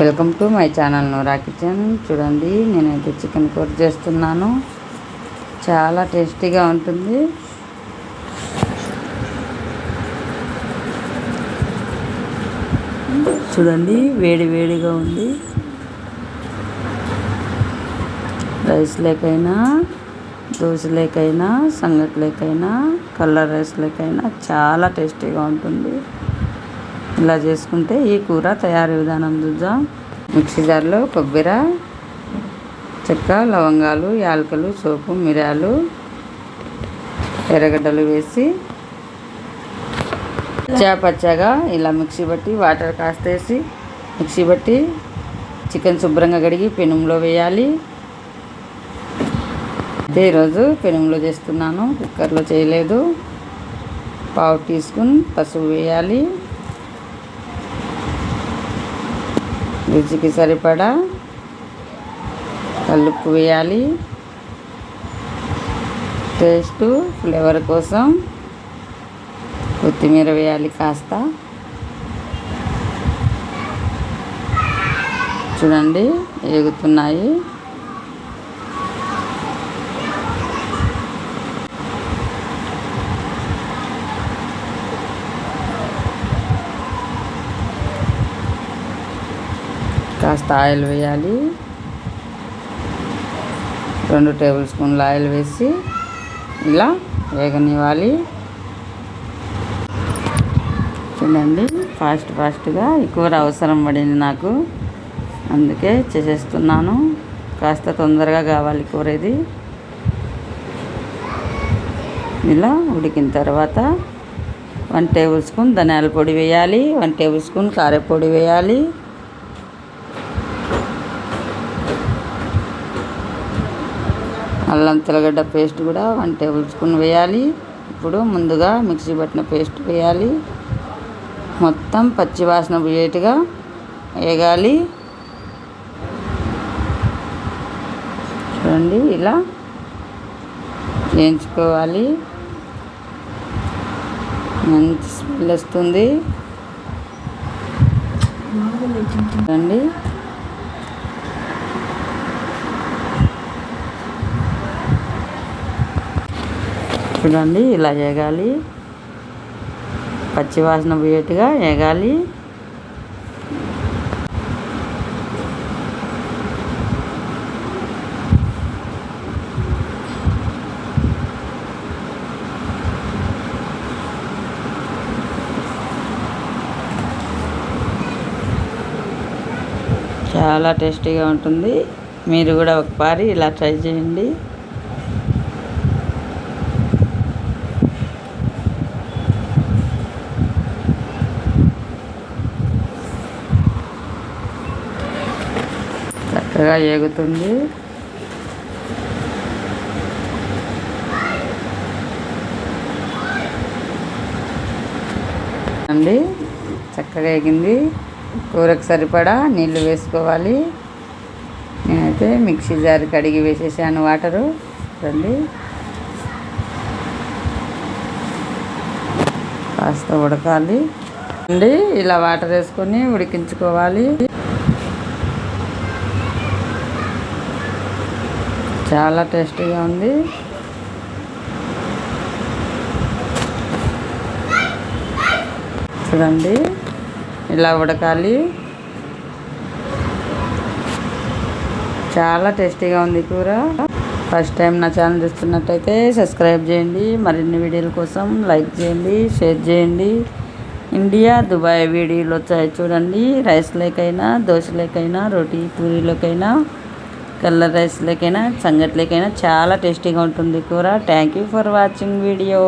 Welcome to my channel Nora kitchen. చూడండి నేనైతే chicken కూర చేస్తున్నాను. చాలా టేస్టీగా ఉంటుంది. చూడండి వేడి వేడిగా ఉంది. రైస్ లేకైనా దోశ లేకైనా సంగటి లేకైనా కలర్ రైస్ లేకైనా చాలా టేస్టీగా ఉంటుంది. ఇలా చేసుకుంటే ఈ కూర తయారీ విధానం చూద్దాం. మిక్సీ జార్లో కొబ్బరి చెక్క లవంగాలు యాలకలు సోపు మిరియాలు ఎర్రగడ్డలు వేసి పచ్చగా ఇలా మిక్సీ బట్టి వాటర్ కాస్తేసి మిక్సీ బట్టి చికెన్ శుభ్రంగా కడిగి పెనుములో వేయాలి. అదే ఈరోజు పెనుములో చేస్తున్నాను కుక్కర్లో చేయలేదు. పావు టీ స్పూన్ పసుపు వేయాలి. రుచికి సరిపడా కల్లుప్పు వేయాలి. టేస్ట్ ఫ్లేవర్ కోసం కొత్తిమీర వేయాలి కాస్త. చూడండి ఎగుతున్నాయి కాస్త ఆయిల్ వేయాలి. రెండు టేబుల్ స్పూన్ల ఆయిల్ వేసి ఇలా వేగనివ్వాలి. చూడండి ఫాస్ట్ ఫాస్ట్గా ఎక్కువ కూర అవసరం పడింది నాకు. అందుకే చేసేస్తున్నాను. కాస్త తొందరగా కావాలి కూర ఇది. ఇలా ఉడికిన తర్వాత వన్ టేబుల్ స్పూన్ ధనియాల పొడి వేయాలి వన్ టేబుల్ స్పూన్ కారపొడి వేయాలి. అల్లం తెల్లగడ్డ పేస్ట్ కూడా వన్ టేబుల్ స్పూన్ వేయాలి. ఇప్పుడు ముందుగా మిక్సీ పట్టిన పేస్ట్ వేయాలి. మొత్తం పచ్చి వాసన పోయేట్టుగా వేగాలి. చూడండి ఇలా వేయించుకోవాలి. మంచి స్మెల్ వస్తుంది. చూడండి. చూడండి ఇలా వేగాలి పచ్చివాసన పోయేట్టుగా వేగాలి చాలా టేస్టీగా ఉంటుంది. మీరు కూడా ఒకసారి ఇలా ట్రై చేయండి. చక్కగా ఏగుతుంది. అండి చక్కగా ఎగింది కూరకు సరిపడా నీళ్ళు వేసుకోవాలి. నేనైతే మిక్సీ జారి కడిగి వేసేసాను వాటరు. రండి. కాస్త ఉడకాలి. అండి ఇలా వాటర్ వేసుకొని ఉడికించుకోవాలి. చాలా టేస్టీగా ఉంది. చూడండి ఇలా ఉడకాలి. చాలా టేస్టీగా ఉంది కూర. ఫస్ట్ టైం నా ఛానల్ చూస్తున్నట్టయితే సబ్స్క్రైబ్ చేయండి. మరిన్ని వీడియోల కోసం లైక్ చేయండి షేర్ చేయండి. ఇండియా దుబాయ్ వీడియోలు వచ్చాయి చూడండి. రైస్ లేకైనా దోశ లేకైనా రోటీ పూరీలోకైనా కలర్ రైస్ లేకైనా చాలా టేస్టీగా ఉంటుంది కూర. Thank you for watching video